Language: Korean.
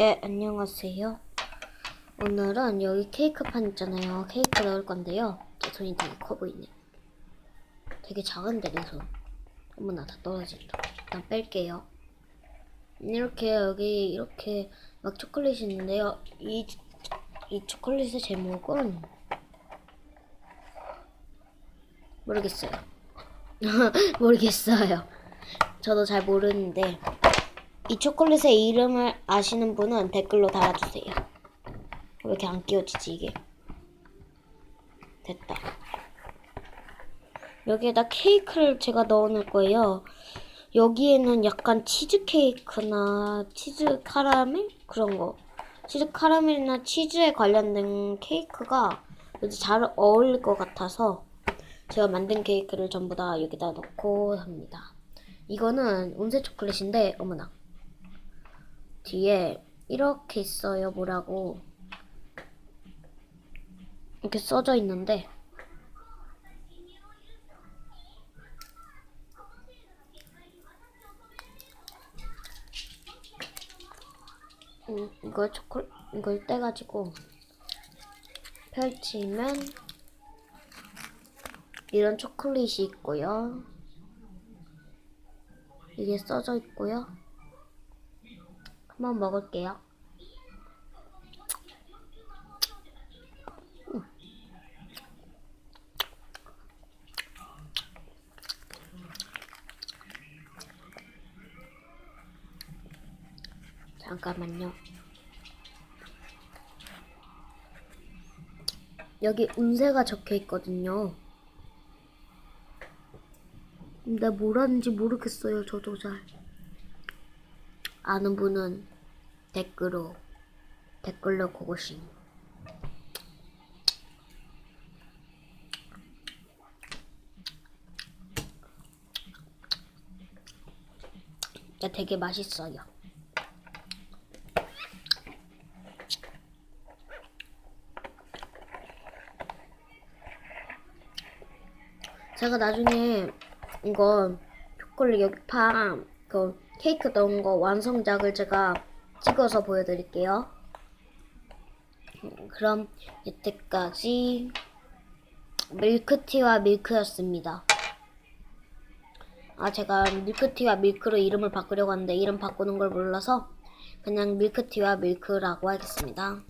네, 안녕하세요. 오늘은 여기 케이크판 있잖아요. 케이크 넣을 건데요. 제 손이 되게 커 보이네. 되게 작은데, 내 손. 어머나, 다 떨어진다. 일단 뺄게요. 이렇게, 여기, 이렇게, 막 초콜릿이 있는데요. 이, 이 초콜릿의 제목은, 모르겠어요. 모르겠어요. 저도 잘 모르는데, 이 초콜릿의 이름을 아시는 분은 댓글로 달아주세요. 왜 이렇게 안 끼워지지 이게? 됐다. 여기에다 케이크를 제가 넣어놓을 거예요. 여기에는 약간 치즈 케이크나 치즈 카라멜 그런 거, 치즈 카라멜이나 치즈에 관련된 케이크가 요즘 잘 어울릴 것 같아서 제가 만든 케이크를 전부 다 여기다 넣고 합니다. 이거는 온세 초콜릿인데 어머나 뒤에 이렇게 있어요. 뭐라고 이렇게 써져 있는데 음, 이걸 초콜 이걸 떼가지고 펼치면 이런 초콜릿이 있고요. 이게 써져 있고요. 한번 먹을게요. 음. 잠깐만요. 여기 운세가 적혀 있거든요. 근데 뭐라는지 모르겠어요. 저도 잘. 아는 분은 댓글로 댓글로 고고싱. 진짜 되게 맛있어요. 제가 나중에 이거 초콜릿 여기 팡그 케이크 넣은 거 완성작을 제가 찍어서 보여드릴게요. 음, 그럼 이때까지 밀크티와 밀크였습니다. 아 제가 밀크티와 밀크로 이름을 바꾸려고 하는데 이름 바꾸는 걸 몰라서 그냥 밀크티와 밀크라고 하겠습니다.